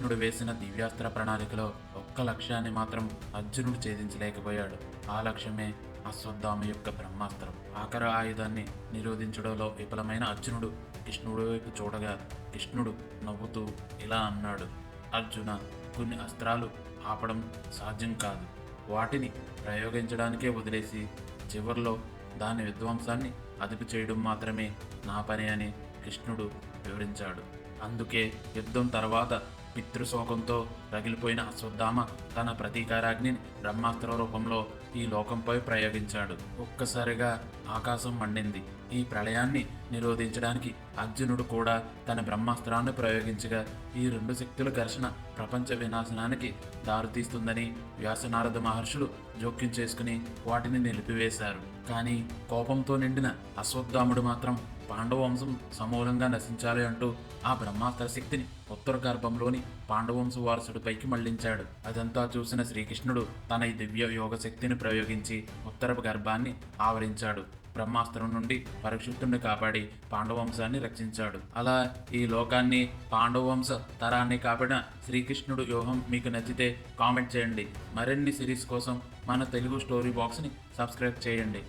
శ్రీకృష్ణుడు వేసిన దివ్యాస్త్ర ప్రణాళికలో ఒక్క లక్ష్యాన్ని మాత్రం అర్జునుడు ఛేదించలేకపోయాడు. ఆ లక్ష్యమే అశ్వత్థామ యొక్క బ్రహ్మాస్త్రం. ఆఖర ఆయుధాన్ని నిరోధించడంలో విఫలమైన అర్జునుడు కృష్ణుడి వైపు చూడగా కృష్ణుడు నవ్వుతూ ఇలా అన్నాడు అర్జున కొన్ని అస్త్రాలు ఆపడం సాధ్యం కాదు. వాటిని ప్రయోగించడానికే వదిలేసి చివర్లో దాని విధ్వంసాన్ని అదుపు చేయడం మాత్రమే నా పని అని కృష్ణుడు వివరించాడు. అందుకే యుద్ధం తర్వాత పితృశోకంతో రగిలిపోయిన అశ్వత్థామ తన ప్రతీకారాగ్నిని బ్రహ్మాస్త్ర రూపంలో ఈ లోకంపై ప్రయోగించాడు. ఒక్కసారిగా ఆకాశం మండింది. ఈ ప్రళయాన్ని నిరోధించడానికి అర్జునుడు కూడా తన బ్రహ్మాస్త్రాన్ని ప్రయోగించగా ఈ రెండు శక్తుల ఘర్షణ ప్రపంచ వినాశనానికి దారితీస్తుందని వ్యాసనారద మహర్షులు జోక్యం చేసుకుని వాటిని నిలిపివేశారు. కానీ కోపంతో నిండిన అశ్వత్థాముడు మాత్రం పాండవంశం సమూలంగా నశించాలి అంటూ ఆ బ్రహ్మాస్త్ర శక్తిని ఉత్తర గర్భంలోని పాండవంశ వారసుడిపైకి మళ్ళించాడు. అదంతా చూసిన శ్రీకృష్ణుడు తన ఈ దివ్య యోగ శక్తిని ప్రయోగించి ఉత్తర గర్భాన్ని ఆవరించాడు. బ్రహ్మాస్త్రం నుండి పరీక్షితుడిని కాపాడి పాండవంశాన్ని రక్షించాడు. అలా ఈ లోకాన్ని పాండవంశ తరాన్ని కాపాడిన శ్రీకృష్ణుడు వ్యూహం మీకు నచ్చితే కామెంట్ చేయండి. మరిన్ని సిరీస్ కోసం మన తెలుగు స్టోరీ బాక్స్ని సబ్స్క్రైబ్ చేయండి.